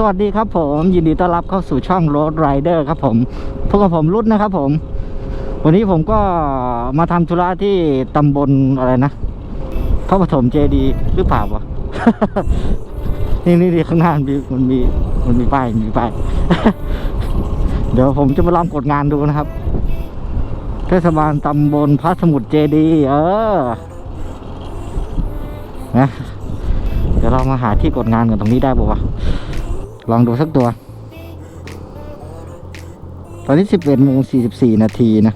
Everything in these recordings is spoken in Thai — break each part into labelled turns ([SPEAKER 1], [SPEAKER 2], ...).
[SPEAKER 1] สวัสดีครับผม ยินดีต้อนรับเข้าสู่ช่อง Road Rider ครับผมพบกับผมรุ่นนะครับผม วันนี้ผมก็มาทำธุระที่ตำบลอะไรนะพระปฐมเจดีหรือเปล่าวะ นี่นี่นี่ข้างหน้ามันมีมันมีมันมีป้ายมีป้าย เดี๋ยวผมจะมาลองกดงานดูนะครับ เทศบาลตำบลพระสมุทรเจดีเออนะเดี๋ยวเรามาหาที่กดงานกันตรงนี้ได้ป่าวะ ลองดูสักตัว ตอนนี้สิบเอ็ดโมงสี่สิบสี่นาทีนะ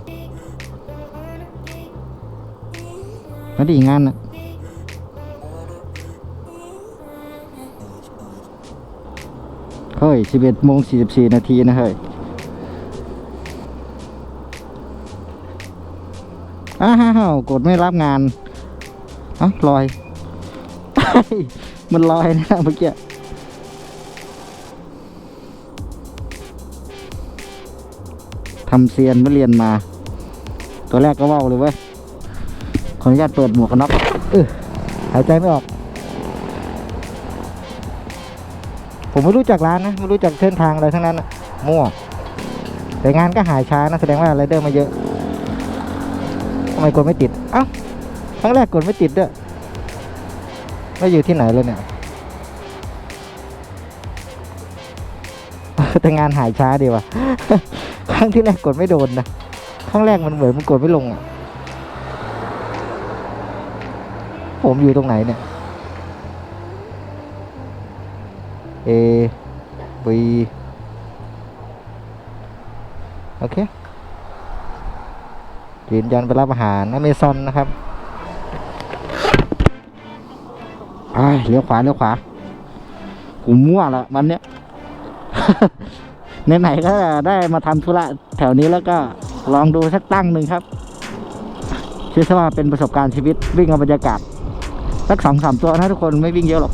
[SPEAKER 1] ไม่ดีงานนะเฮ้ยสิบเอ็ดโมงสี่สิบสี่นาทีนะเฮ้ยอ้าวกดไม่รับงานอ้าลอย มันลอยนะเมื่อกี้ ทำเซียนเมื่อเรียนมา ตัวแรกก็ว่าวเลยเว้ย ขออนุญาตเปิดหมวกกันน็อกเออหายใจไม่ออก ผมไม่รู้จักร้านนะ ไม่รู้จักเส้นทางอะไรทั้งนั้นนะมั่วแต่งานก็หายช้านะ แสดงว่าไรเดอร์มาเยอะทำไมกดไม่ติด เอ้าครั้งแรกกดไม่ติดด้วยแล้วอยู่ที่ไหนเลยเนี่ยแต่งานหายช้าดีว่ะ ครั้งที่แรกกดไม่โดนนะครั้งแรกมันเหมือนมันกดไม่ลงอะผมอยู่ตรงไหนเนี่ย A B โอเคยืนยันไปรับอาหารอเมซอนนะครับอ้ายเลี้ยวขวาเลี้ยวขวา กูมั่วละวันเนี้ย ไหนๆก็ได้มาทำธุระแถวนี้แล้วก็ลองดูสักตั้งหนึ่งครับเชื่อว่าเป็นประสบการณ์ชีวิตวิ่งเอาบรรยากาศสักสองสามตัวนะทุกคนไม่วิ่งเยอะหรอก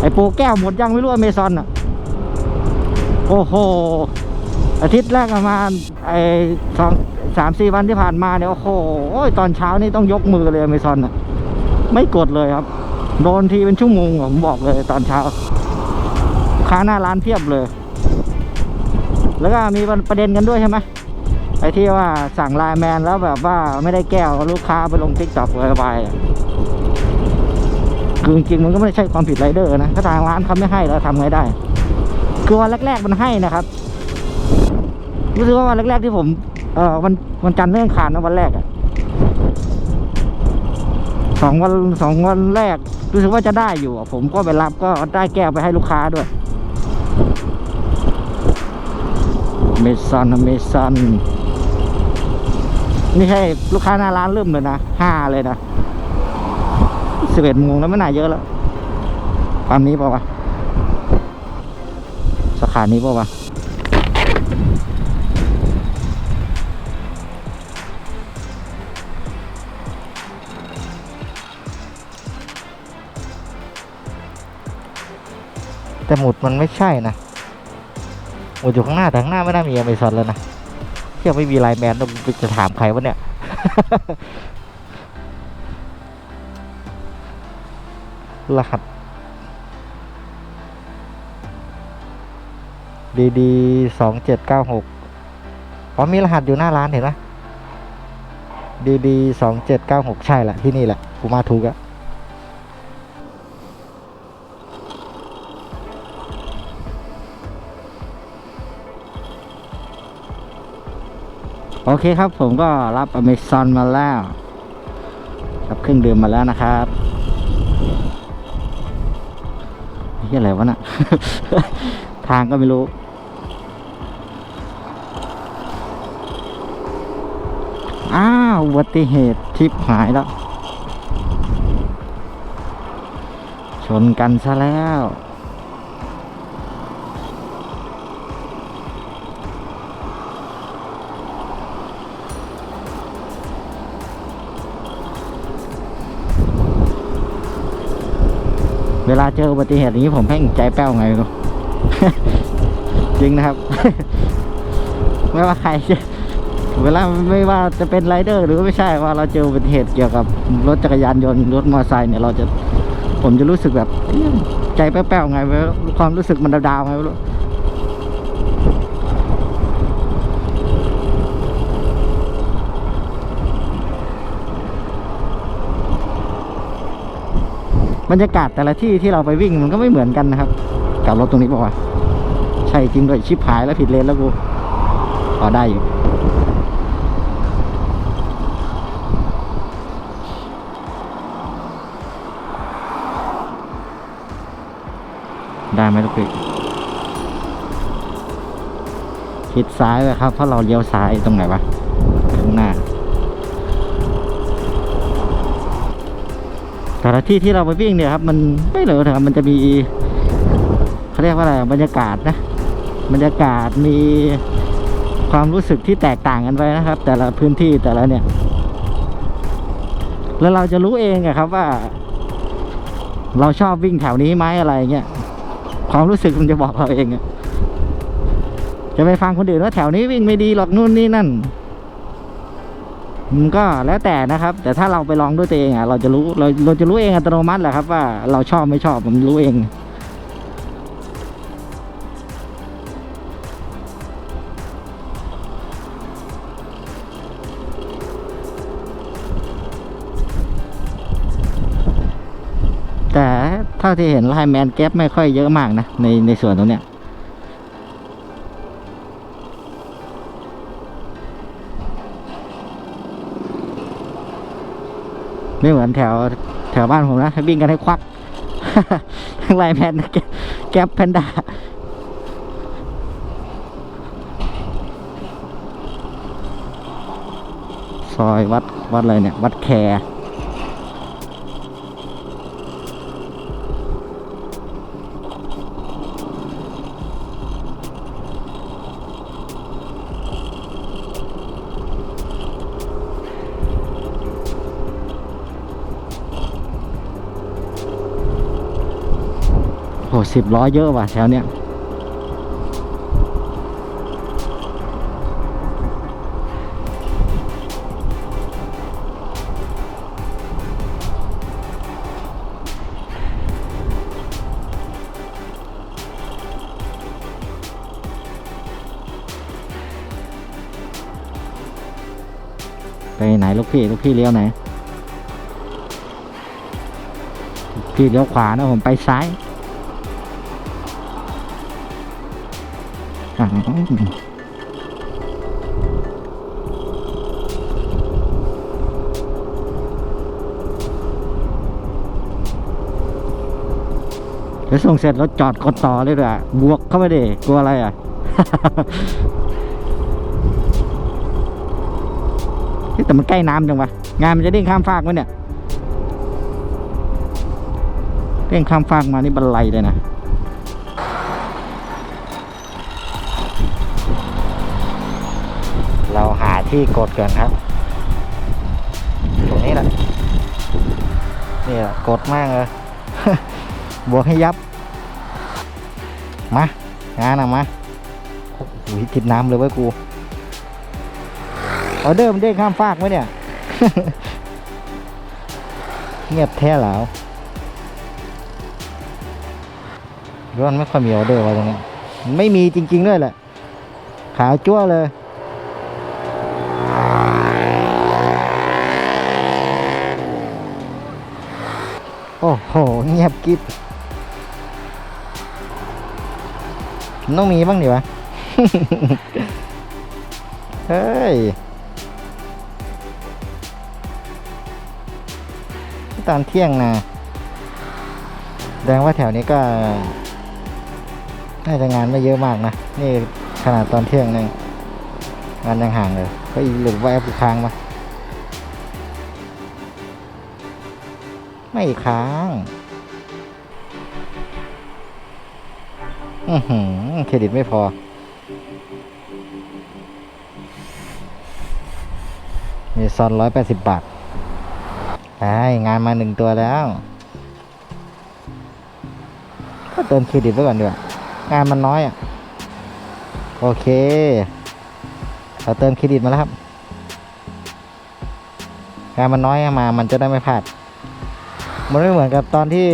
[SPEAKER 1] ไอปูแก้วหมดยังไม่รู้อเมซอนอะ โอ้โห อาทิตย์แรกประมาณไอสองสามสี่วันที่ผ่านมาเนี่ยโอ้โหอตอนเช้านี่ต้องยกมือเลยอเมซอนอะ ไม่กดเลยครับ โดนทีเป็นชั่วโมงผมบอกเลยตอนเช้า ค้าหน้าร้านเพียบเลย แล้วก็มีประเด็นกันด้วยใช่ไหมไอ้ที่ว่าสั่งไลน์แมนแล้วแบบว่าไม่ได้แก้วลูกค้าไปลงทิกตอกอะไรไปคือจริงมันก็ไม่ใช่ความผิดไรเดอร์นะถ้าทางร้านเขาไม่ให้เราทำไงได้ คือวันแรกๆมันให้นะครับรู้สึกว่าวันแรกๆที่ผมเออวันวันจันทร์เรื่องขานนะวันแรกอะสองวันสองวันแรกรู้สึกว่าจะได้อยู่ผมก็ไปรับก็ได้แก้วไปให้ลูกค้าด้วย เมซอนเมซอนนี่ใช่ลูกค้าหน้าร้านเริ่มเลยนะห้าเลยนะสิบเอ็ดโมงแล้วไม่น่าเยอะแล้วความนี้เปล่าวะสาขานี้เปล่าวะแต่หมุดมันไม่ใช่นะ ดอยู่ข้างหน้าแต่ข้างหน้าไม่น่ามีอเมซอนแล้วนะเที่ยไม่มีไลน์แมนต้องจะถามใครวะเนี่ยรหัสดีดีสองเจ็ดเก้าหกอ๋อมีรหัสอยู่หน้าร้านเห็นไหมดีดีสองเจ็ดเก้าหกใช่แหละที่นี่แหละกูมาถูกอะ โอเคครับผมก็รับอเมซอนมาแล้วรับเครื่องดื่มมาแล้วนะครับนี่อะไรวะน่ะ ทางก็ไม่รู้ อ้าวอุบัติเหตุทิพหายแล้ว ชนกันซะแล้ว เวลาเจออุบัติเหตุอย่างนี้ผมแห่งใจแป้วไงก็จริงนะครับ ไม่ว่าใครเวลาไม่ว่าจะเป็นไรเดอร์ หรือไม่ใช่ว่าเราเจออุบัติเหตุเกี่ยวกับรถจักรยานยนต์รถมอเตอร์ไซค์เนี่ยเราจะผมจะรู้สึกแบบ ใจแป้วๆไงความรู้สึกมันดาวๆไงไม่รู้ บรรยากาศแต่ละที่ที่เราไปวิ่งมันก็ไม่เหมือนกันนะครับกับรถตรงนี้ป่าวะใช่จริงด้วยชิบหายแล้วผิดเลนแล้วกูพอได้อยู่ได้ไหมลูกพี่ชิดซ้ายไปครับ เพราะเราเลี้ยวซ้ายตรงไหนวะ แต่ละที่ที่เราไปวิ่งเนี่ยครับมันไม่เหลือนะครับมันจะมีเขาเรียกว่าอะไรบรรยากาศนะบรรยากาศมีความรู้สึกที่แตกต่างกันไปนะครับ แต่ละพื้นที่แต่ละเนี่ย แล้วเราจะรู้เองอะครับว่า เราชอบวิ่งแถวนี้ไหมอะไรเงี้ยความรู้สึกมันจะบอกเราเองอะจะไปฟังคนอื่นว่าแถวนี้วิ่งไม่ดีหรอกนู่นนี่นั่น มันก็แล้วแต่นะครับ แต่ถ้าเราไปลองด้วยตัวเองอะเราจะรู้เราเราจะรู้เองอัตโนมัติแหละครับว่าเราชอบไม่ชอบผมรู้เองแต่เท่าที่เห็นไลน์แมนแก๊ปไม่ค่อยเยอะมากนะในในส่วนตรงเนี้ย ไม่เหมือนแถวแถวบ้านผมนะวิ่งกันให้ควักทั้งไลายแมนแก๊แก๊ปแพนด้าซอยวัดวัดอะไรเนี่ย วัดแคร์ สิบล้อเยอะว่ะแถวเนี้ยไปไหนลูกพี่ลูกพี่เลี้ยวไหน พี่เลี้ยวขวานะผมไปซ้าย เดี๋ยวส่งเสร็จแล้วจอดกดต่อเลยด้วยบวกเข้าไปดิกลัวอะไรอะ แต่มันใกล้น้ำจังวะ งานมันจะเด้งข้ามฟากไหมเนี่ย เด้งข้ามฟากมานี่บันไลเลยนะ ที่กดกันครับ ตรงนี้แหละนี่แหละกดมากเลยบวกให้ยับ มางานอะมาโอ้โหติดน้ำเลยเว้ยกูออเดอร์มันเด้งข้ามฟากไหมเนี่ย เงียบแท้แล้วร้อนไม่ค่อยมีออเดอร์ไว้ตรงนี้ ไม่มีจริง ๆ ด้วยแหละ ขาวจั่วเลย โอ้โห เงียบกริบนต้องมีบ้างดิวะ เฮ้ย ตอนเที่ยงนะแสดงว่าแถวนี้ก็น่าจะงานไม่เยอะมากนะ นี่ขนาดตอนเที่ยงนึงงานยังห่างเลย ก็อีกหรือว่าอปค้างปะ ไม่ค้างอือหือเครดิตไม่พอ มีซอนร้อยแปดสิบบาทได้งานมาหนึ่งตัวแล้ว ก็เติมเครดิตไว้ก่อนดีกว่างานมันน้อยอะ โอเคเราเติมเครดิตมาแล้วครับ งานมันน้อยมา มันจะได้ไม่พลาด มันไม่เหมือนกับตอนที่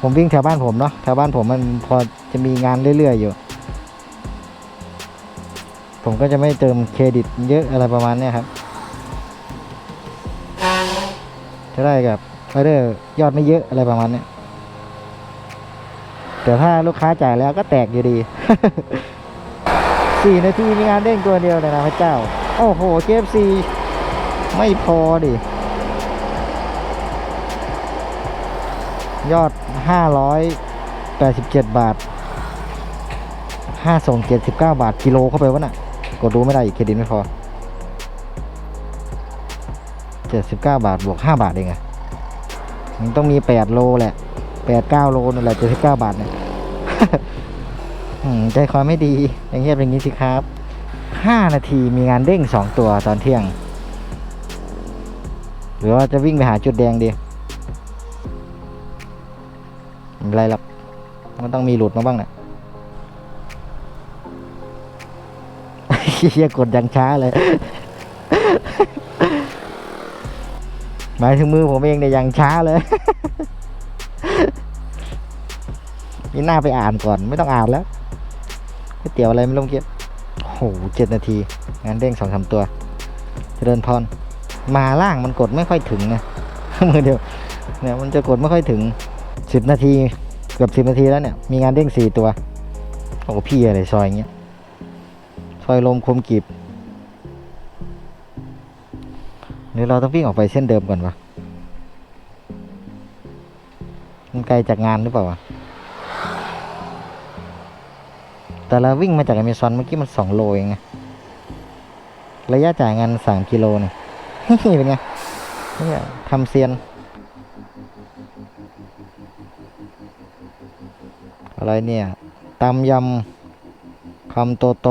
[SPEAKER 1] ผมวิ่งแถวบ้านผมเนาะแถวบ้านผมมันพอจะมีงานเรื่อยๆอยู่ ผมก็จะไม่เติมเครดิตเยอะอะไรประมาณเนี้ยครับจะได้กับไรเดอร์ยอดไม่เยอะอะไรประมาณเนี้ยแต่ถ้าลูกค้าจ่ายแล้วก็แตกอยู่ดีสี่นาทีมีงานเด้งตัวเดียวเลยนะพระเจ้า โอ้โหเจฟซีไม่พอดิ ยอด 587 บาทค่าส่ง79 บาทกิโลเข้าไปวะน่ะ กดดูไม่ได้อีกเครดิตไม่พอ 79 บาทบวก 5 บาทเองอะมันต้องมี 8 โลแหละ 8 9 โลนั่นแหละ 79 บาทเนี่ยใจคอไม่ดี อย่างเงี้ยเป็นอย่างนี้สิครับ 5 นาทีมีงานเด้ง 2 ตัวตอนเที่ยง หรือว่าจะวิ่งไปหาจุดแดงดี ไม่เป็นไรหรอกมันต้องมีหลุดมาบ้างแหละเฮียกดยังช้าเลย หมายถึงมือผมเองเนี่ยยังช้าเลย นี่หน้าไปอ่านก่อนไม่ต้องอ่านแล้วก๋วยเตี๋ยวอะไรไม่ลงเกียบโอ้โหเจ็ดนาที งานเด้งสองสามตัว เจริญพร มาล่างมันกดไม่ค่อยถึงนะมือเดียว เนี่ยมันจะกดไม่ค่อยถึง สิบนาทีเกือบสิบนาทีแล้วเนี่ย มีงานเด้งสี่ตัว โอ้พี่อะไรซอยอย่างเงี้ย ซอยลมคมกีบหรือเราต้องวิ่งออกไปเส้นเดิมก่อนวะมันไกลจากงานหรือเปล่าวะ แต่เราวิ่งมาจากอเมซอนเมื่อกี้มันสองโลเองไงระยะจ่ายงานสามกิโลเนี่ยเป็นไงทำเซียน อะไรเนี่ยตำยำคำโตโต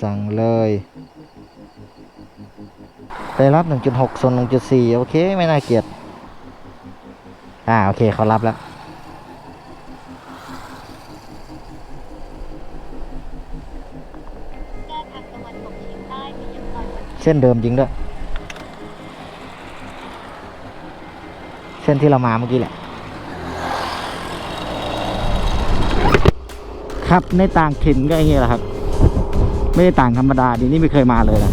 [SPEAKER 1] สั่งเลยไปรับ 1.6ส่วน1.4 โอเค ไม่น่าเกลียดอ่า โอเค เขารับแล้ว
[SPEAKER 2] เฉียงใต้ไปยังซอยวัด
[SPEAKER 1] เส้นเดิมจริงด้วย เส้นที่เรามาเมื่อกี้แหละ ครับในต่างถิ่นก็อย่างเงี้ยแหละครับ ไม่ได้ต่างธรรมดาดีนี่ไม่เคยมาเลยนะ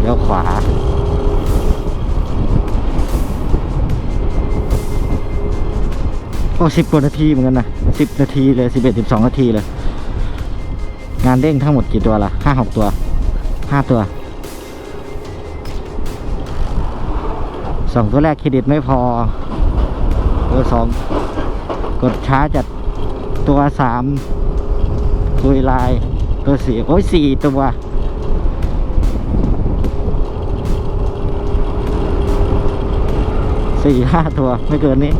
[SPEAKER 1] เลี้ยวขวาโอ้สิบกว่านาทีเหมือนกันนะสิบนาทีเลยสิบเอ็ดสิบสองนาทีเลย งานเด้งทั้งหมดกี่ตัวละห้าหกตัวห้าตัวสองตัวแรกเครดิตไม่พอ ตัวสองกดช้าจัดตัวสามตุยลายตัวสี่โอ้ยสี่ตัวสี่ห้าตัว ไม่เกินนี้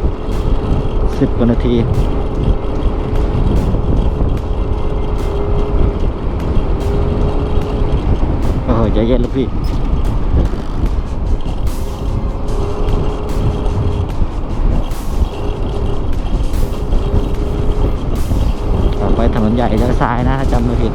[SPEAKER 1] สิบกว่านาทีโอ้โหใจเย็นลูกพี่ ใหญ่เลี้ยวซ้ายนะจำไม่ผิด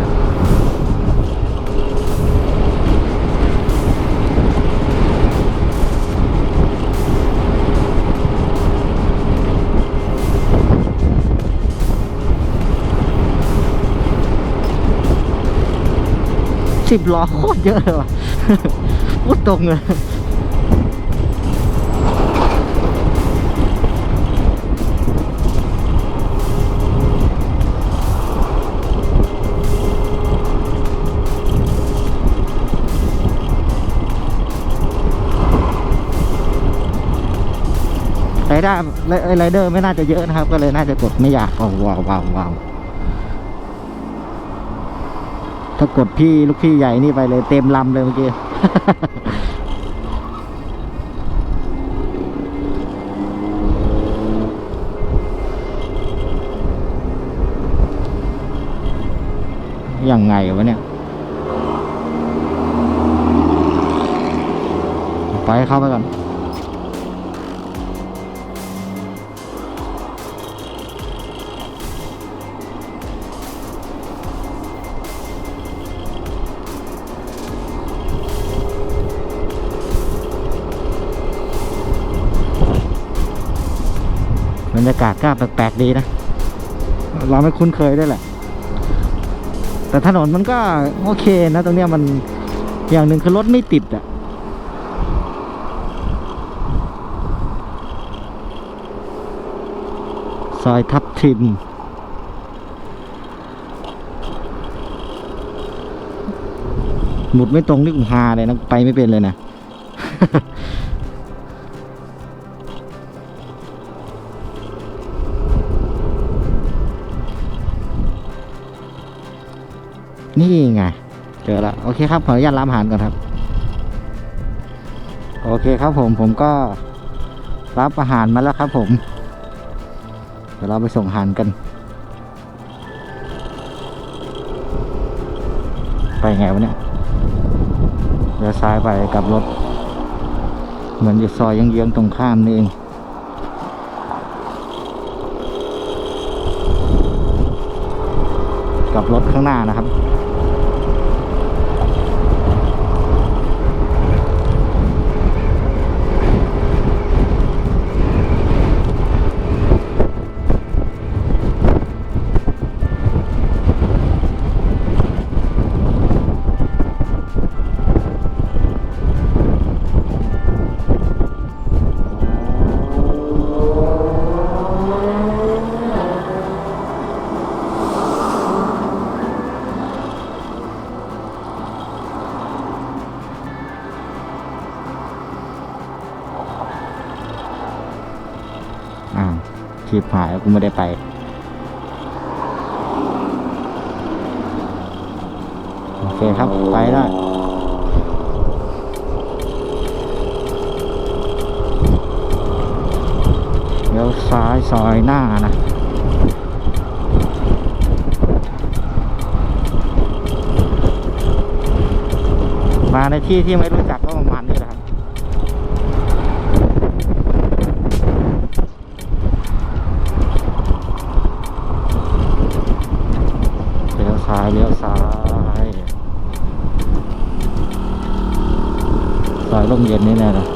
[SPEAKER 1] สิบล้อโคตรเยอะเลยว่ะพูดตรงเลยายได้ไรเดอร์ไม่น่าจะเยอะนะครับ ก็เลยน่าจะกดไม่อยากว้าวว้าวว้าวว้าวถ้ากดพี่ลูกพี่ใหญ่นี่ไปเลยเต็มลำเลยเมื่อกี้ยังไงวะเนี่ย ไม่คุ้นเคยได้แหละ แต่ถนนมันก็โอเคนะตรงเนี้ยมันอย่างหนึ่งคือรถไม่ติดอะซอยทับทิม หมุดไม่ตรงนี่กูฮาเลยนะ ไปไม่เป็นเลยนะ นี่ไง เจอแล้วโอเคครับ ขออนุญาตรับอาหารก่อนครับ โอเคครับผมผมก็รับอาหารมาแล้วครับผม เดี๋ยวเราไปส่งอาหารกัน ไปไงวะเนี่ยเดี๋ยวซ้ายไปกลับรถ เหมือนอยู่ซอยเยื้องๆตรงข้ามนี่เองกับรถข้างหน้านะครับ ชีพหายกูไม่ได้ไป โอเคครับ ไปได้เดี๋ยวซ้ายซอยหน้านะมาในที่ที่ไม่รู้จักก็ประมาณนี้แหละครับ เลี้ยวซ้าย เลี้ยวซ้ายซอยร่มเย็นนี่แน่เลย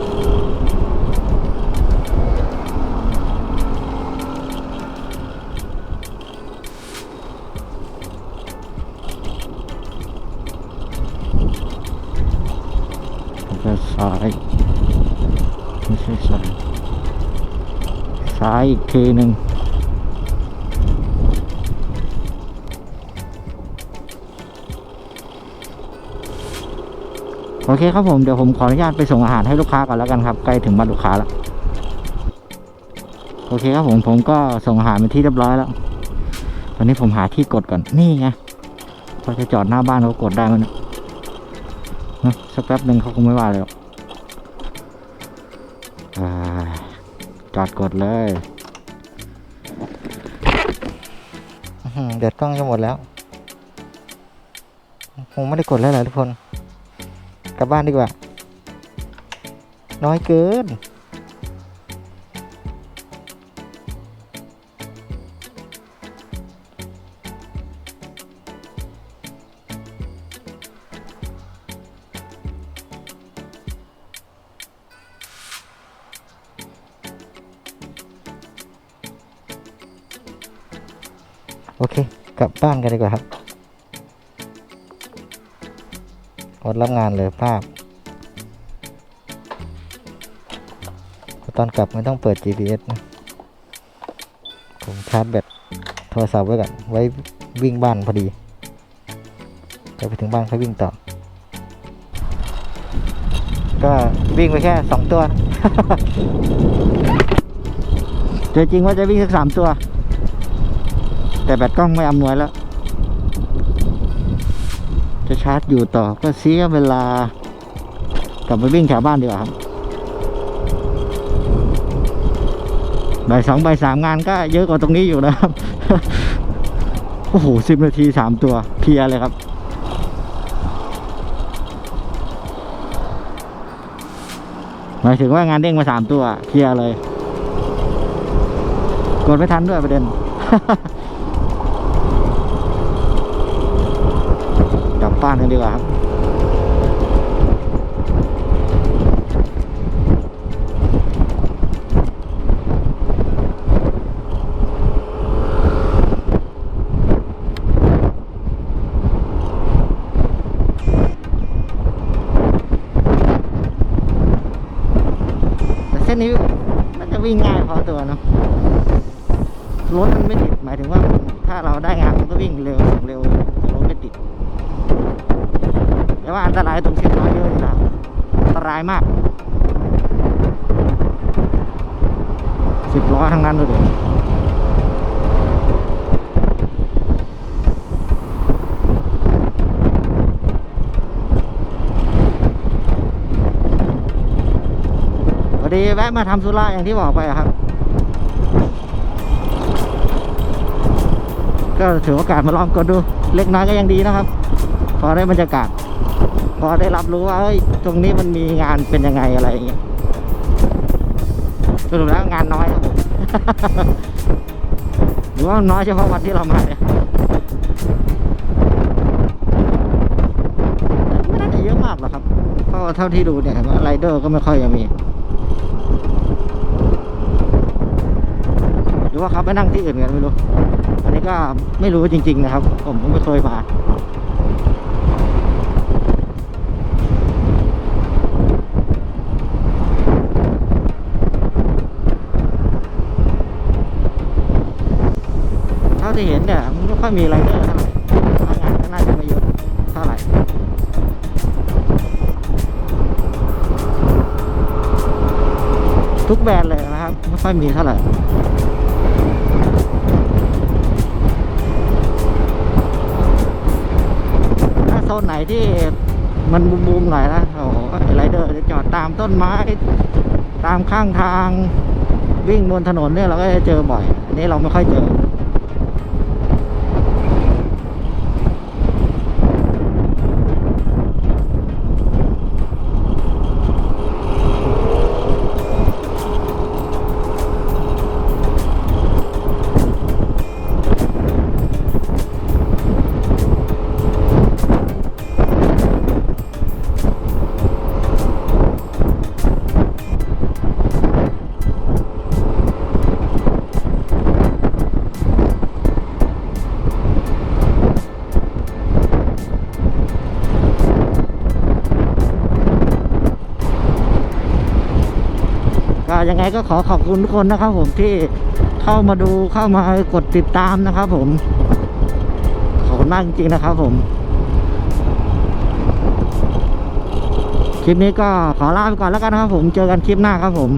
[SPEAKER 1] แล้วก็ซ้ายไม่ใช่ซ้ายซ้ายอีกทีหนึ่ง เคครับผมเดี๋ยวผมขออนุญาตไปส่งอาหารให้ลูกค้าก่อนแล้วกันครับใกล้ถึงบ้านลูกค้าแล้วโอเคครับผมผมก็ส่งอาหารเป็นที่เรียบร้อยแล้ว ตอนนี้ผมหาที่กดก่อนนี่ไงพอจะจอดหน้าบ้านเขากดได้ไหมเนี่ยนะสักแป๊บหนึ่งเขาคงไม่ว่าเลยหรอกจอดกดเลยอื้อหือเด็ดกล้องจะหมดแล้ว คงไม่ได้กดแล้วหละทุกคน กลับบ้านดีกว่า น้อยเกิน โอเค กลับบ้านกันดีกว่าครับ งดรับงานเลยภาพ ตอนกลับไม่ต้องเปิด GPS นะ ผมชาร์จแบตโทรศัพท์ไว้ก่อน ไว้วิ่งบ้านพอดีจะไปถึงบ้านค่อยวิ่งต่อ ก็วิ่งไปแค่สองตัวใจจริงว่าจะวิ่งสักสามตัว แต่แบตกล้องไม่อำนวยแล้ว ชาร์จอยู่ต่อก็เสียเวลากลับไปวิ่งแถวบ้านดีกว่าครับบ่ายสองใบสามงานก็เยอะกว่าตรงนี้อยู่นะครับ โอ้โหสิบนาทีสามตัวเพลียเลยครับหมายถึงว่างานเด้งมาสามตัวเพลียเลย กดไม่ทันด้วยประเด็นานกันดีกว่าครับเส้นนี้มันจะวิ่งง่ายพอตัวเนาะรถมันไม่ติดหมายถึงว่าถ้าเราได้งานมันก็วิ่งเร็วเร็วรถไม่ติด แต่ว่าอันตรายตรงเสิบล้อเยอะนี่นะอันตรายมากสิบล้อทั้งนั้นเลยพอดีแวะมาทำธุระอย่างที่บอกไปครับ ก็ถือโอกาสมาลองกดดู เล็กน้อยก็ยังดีนะครับ พอได้บรรยากาศ พอได้รับรู้ว่าเอ้ยตรงนี้มันมีงานเป็นยังไงอะไรอย่างเงี้ยสรุปแล้วงานน้อยครับผมหรือว่าน้อยเฉพาะวันที่เรามาเนี่ยไม่น่าจะเยอะมากหรอกครับเพราะเท่าที่ดูเนี่ยว่าไรเดอร์ก็ไม่ค่อยจะมี หรือว่าเขาไปนั่งที่อื่นกันไม่รู้ อันนี้ก็ไม่รู้จริง ๆ นะครับ ผมก็ไม่เคยมา เท่าที่เห็นเนี่ยมันไม่ค่อยมีไรเดอร์เท่าไหร่พนักงานก็น่าจะไม่เยอะเท่าไหร่ทุกแบรนด์เลยนะครับ ไม่ค่อยมีเท่าไหร่ถ้าโซนไหนที่มันบูมๆหน่อยนะโอ้โหไรเดอร์จะจอดตามต้นไม้ ตามข้างทางวิ่งบนถนนเนี่ยเราก็จะเจอบ่อย อันนี้เราไม่ค่อยเจอ ยังไงก็ขอขอบคุณทุกคนนะครับผมที่เข้ามาดูเข้ามากดติดตามนะครับผม ขอบคุณมากจริงๆนะครับผมคลิปนี้ก็ขอลาไปก่อนแล้วกันนะครับผม เจอกันคลิปหน้าครับผม